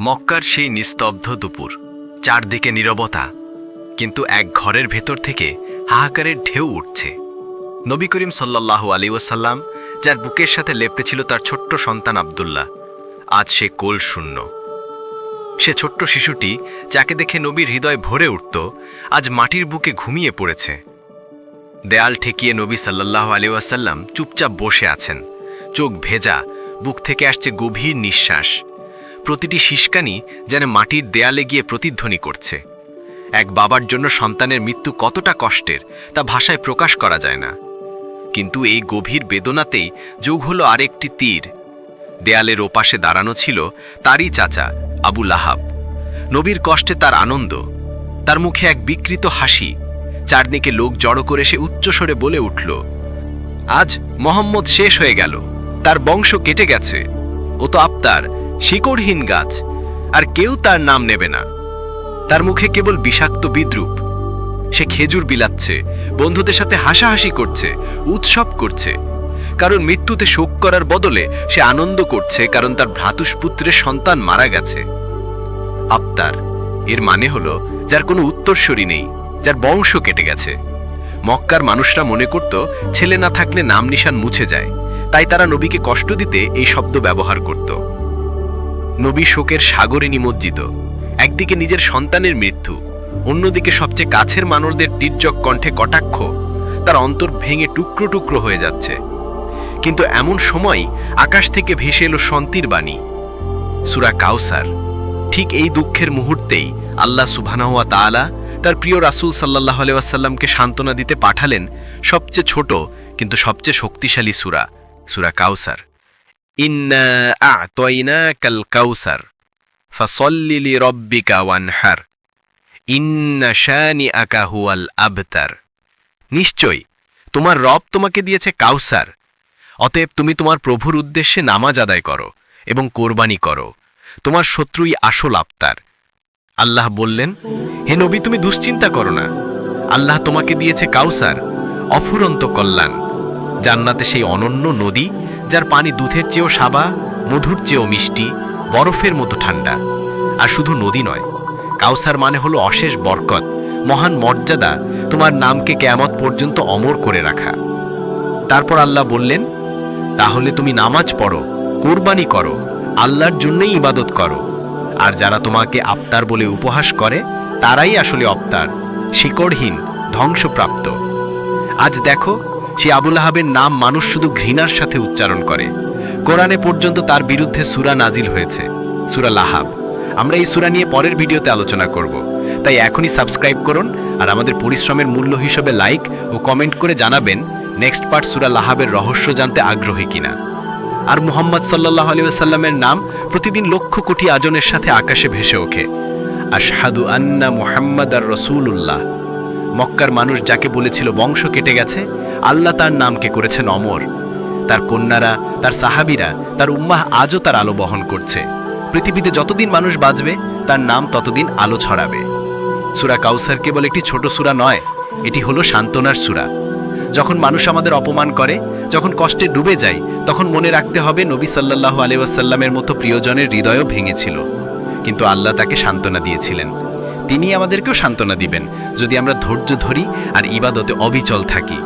মক্কার সেই নিস্তব্ধ দুপুর, চারদিকে নীরবতা, কিন্তু এক ঘরের ভেতর থেকে হাহাকারের ঢেউ উঠছে। নবী করিম সাল্লাহ আলী ওসাল্লাম যার বুকের সাথে লেপটে ছিল তার ছোট্ট সন্তান আবদুল্লাহ। আজ সে কোল শূন্য। সে ছোট্ট শিশুটি, যাকে দেখে নবীর হৃদয় ভরে উঠত, আজ মাটির বুকে ঘুমিয়ে পড়েছে। দেয়াল ঠেকিয়ে নবী সাল্লাহ আলী ওয়াসাল্লাম চুপচাপ বসে আছেন। চোখ ভেজা, বুক থেকে আসছে গভীর নিঃশ্বাস। প্রতিটি শিষ্কানি যেন মাটির দেয়ালে গিয়ে প্রতিধ্বনি করছে। এক বাবার জন্য সন্তানের মৃত্যু কতটা কষ্টের, তা ভাষায় প্রকাশ করা যায় না। কিন্তু এই গভীর বেদনাতেই যোগ হলো আরেকটি তীর। দেয়ালের ওপাশে দাঁড়ানো ছিল তারই চাচা, আবু লাহাব। নবীর কষ্টে তার আনন্দ, তার মুখে এক বিকৃত হাসি, চারদিকে লোক জড়ো করে সে উচ্চস্বরে বলে উঠল, আজ মোহাম্মদ শেষ হয়ে গেল, তার বংশ কেটে গেছে, ও তো আপ্তার শিকড়হীন গাছ, আর কেউ তার নাম নেবে না। তার মুখে কেবল বিষাক্ত বিদ্রুপ। সে খেজুর বিলাচ্ছে, বন্ধুদের সাথে হাসাহাসি করছে, উৎসব করছে। কারণ মৃত্যুতে শোক করার বদলে সে আনন্দ করছে, কারণ তার ভ্রাতুষ্পুত্রের সন্তান মারা গেছে। আপ্তার এর মানে হলো, যার কোনো উত্তরস্বরী নেই, যার বংশ কেটে গেছে। মক্কার মানুষরা মনে করত, ছেলে না থাকলে নাম নিশান মুছে যায়। তাই তারা নবীকে কষ্ট দিতে এই শব্দ ব্যবহার করত। নবী শোকের সাগরে নিমজ্জিত। একদিকে নিজের সন্তানের মৃত্যু, অন্যদিকে সবচেয়ে কাছের মানুষদের তীর্যক কণ্ঠে কটাক্ষ, তার অন্তর ভেঙে টুকরো টুকরো হয়ে যাচ্ছে। কিন্তু এমন সময় আকাশ থেকে ভেসে এলো শান্তির বাণী। সুরা কাউসার, ঠিক এই দুঃখের মুহূর্তেই আল্লাহ সুবহানাহুয়া তাআলা তার প্রিয় রাসূল সাল্লাল্লাহু আলাইহি ওয়াসাল্লামকে সান্ত্বনা দিতে পাঠালেন সবচেয়ে ছোট কিন্তু সবচেয়ে শক্তিশালী সূরা সূরা কাউসার। আ'তাইনাকাল কাউসার ফাসাল্লি লিরাব্বিকা ওয়ানহার হুয়াল আবতার নিশ্চয় তোমার রব তোমাকে দিয়েছে কাউসার, অতএব তুমি তোমার প্রভুর উদ্দেশ্যে নামাজ আদায় করো এবং কোরবানি করো, তোমার শত্রুই আসল আপ্তার আল্লাহ বললেন, হে নবী, তুমি দুশ্চিন্তা করো না। আল্লাহ তোমাকে দিয়েছে কাউসার, অফুরন্ত কল্যাণ। জান্নাতে সেই অনন্য নদী যার পানি দুধের চেয়েও সাবা, মধুর চেয়েও মিষ্টি, বরফের মতো ঠান্ডা। আর শুধু নদী নয়, কাউসার মানে হলো অশেষ বরকত, মহান মর্যাদা, তোমার নামকে কেয়ামত পর্যন্ত অমর করে রাখা। তারপর আল্লাহ বললেন, তাহলে তুমি নামাজ পড়ো, কোরবানি করো, আল্লাহর জন্যই ইবাদত করো। আর যারা তোমাকে আপ্তার বলে উপহাস করে, তারাই আসলে অপ্তার শিকড়হীন, ধ্বংসপ্রাপ্ত। আজ দেখো সে আবুল আহাবের নাম মানুষ শুধু ঘৃণার সাথে উচ্চারণ করে। কোরআনে পর্যন্ত তার বিরুদ্ধে সুরা নাজিল হয়েছে, সুরা লাহাব। আমরা এই সুরা নিয়ে পরের ভিডিওতে আলোচনা করব। তাই এখনই সাবস্ক্রাইব করুন আর আমাদের পরিশ্রমের মূল্য হিসেবে লাইক ও কমেন্ট করে জানাবেন নেক্সট পার্ট সুরা লাহাবের রহস্য জানতে আগ্রহী কিনা। আর মুহাম্মদ সাল্লাহ আলী সাল্লামের নাম প্রতিদিন লক্ষ কোটি আজনের সাথে আকাশে ভেসে ওঠে। আশহাদু আন্না মুহাম্মদ আর রসুল্লাহ মক্কার মানুষ যাকে বলেছিল বংশ কেটে গেছে, আল্লাহ তার নামকে করেছেন অমর। তার কন্যারা, তার সাহাবিরা, তার উম্মাহ আজও তার আলো বহন করছে। পৃথিবীতে যতদিন মানুষ বাঁচবে, তার নাম ততদিন আলো ছড়াবে। সুরা কাউসার কেবল একটি ছোট সুরা নয়, এটি হলো সান্ত্বনার সুরা। যখন মানুষ আমাদের অপমান করে, যখন কষ্টে ডুবে যায়, তখন মনে রাখতে হবে নবী সাল্লাহ আলিয়াসাল্লামের মতো প্রিয়জনের হৃদয়ও ভেঙেছিল। কিন্তু আল্লাহ তাকে সান্ত্বনা দিয়েছিলেন। তিনি আমাদেরকেও সান্ত্বনা দিবেন। যদি আমরা ধৈর্য ধরি আর ইবাদতে অবিচল থাকি।